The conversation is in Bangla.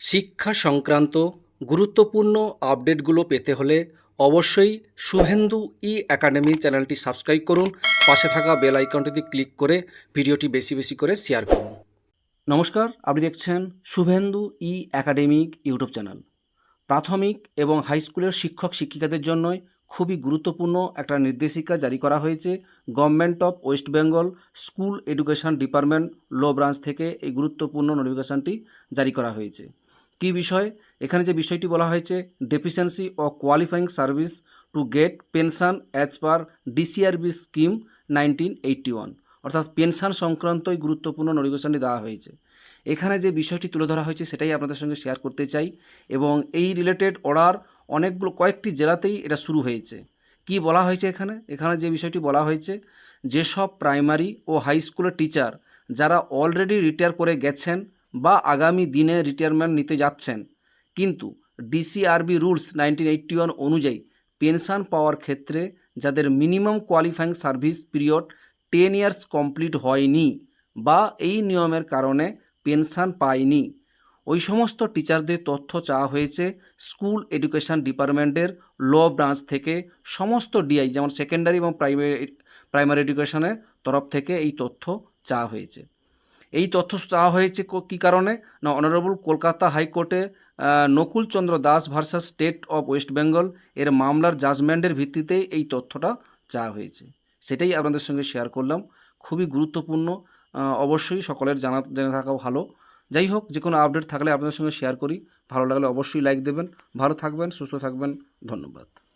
শিক্ষা সংক্রান্ত গুরুত্বপূর্ণ আপডেটগুলো পেতে হলে অবশ্যই শুভেন্দু ই একাডেমি চ্যানেলটি সাবস্ক্রাইব করুন। পাশে থাকা বেল আইকনটিতে ক্লিক করে ভিডিওটি বেশি বেশি করে শেয়ার করুন। নমস্কার, আপনি দেখছেন Shuvendu E academic YouTube channel. প্রাথমিক এবং হাই স্কুলের শিক্ষক শিক্ষিকাদের জন্যই খুবই গুরুত্বপূর্ণ একটা নির্দেশিকা জারি করা হয়েছে government of West Bengal school education department law branch থেকে এই গুরুত্বপূর্ণ নোটিফিকেশনটি জারি করা হয়েছে। কী বিষয়? এখানে যে বিষয়টি বলা হয়েছে deficiency O qualifying service to get pension as per DCRB scheme nineteen eighty one অর্থাৎ পেনশন সংক্রান্ত এই গুরুত্বপূর্ণ নোটিফিকেশনটি দেওয়া হয়েছে। এখানে যে বিষয়টি তুলে ধরা হয়েছে, সেটাই আপনাদের সঙ্গে শেয়ার করতে চাই এবং এই রিলেটেড অর্ডার অনেকগুলো, কয়েকটি জেলাতেই এটা শুরু হয়েছে। কি বলা হয়েছে এখানে? এখানে যে বিষয়টি বলা হয়েছে, যেসব প্রাইমারি ও হাই স্কুলের টিচার যারা অলরেডি রিটায়ার করে গেছেন বা আগামী দিনে রিটায়ারমেন্ট নিতে যাচ্ছেন। কিন্তু DCRB rules nineteen eighty one অনুযায়ী পেনশন পাওয়ার ক্ষেত্রে যাদের minimum qualifying service period ten years complete হয়নি বা এই নিয়মের কারণে পেনশন পায়নি। ওই সমস্ত টিচারদের তথ্য চাওয়া হয়েছে স্কুল এডুকেশন ডিপার্টমেন্টের ল ব্রাঞ্চ থেকে। সমস্ত ডিআই যেমন সেকেন্ডারি এবং প্রাইমারি প্রাইমারি এডুকেশনের তরফ থেকে এই তথ্য চাওয়া হয়েছে। এই তথ্য চাওয়া হয়েছে কো- কারণে? না অনারেবল কলকাতা হাইকোর্টে Nakul Chandra Das versus state of West Bengal এর মামলার জাজমেন্টের ভিত্তিতে এই তথ্যটা চাওয়া হয়েছে। সেটাই আপনাদের সঙ্গে শেয়ার করলাম। খুবই গুরুত্বপূর্ণ অবশ্যই সকলের জানা জেনে থাকা ভালো। যাই হোক, যে কোনো আপডেট থাকলে আপনাদের সঙ্গে শেয়ার করি। ভালো লাগলে অবশ্যই লাইক দেবেন। ভালো থাকবেন, সুস্থ থাকবেন। ধন্যবাদ।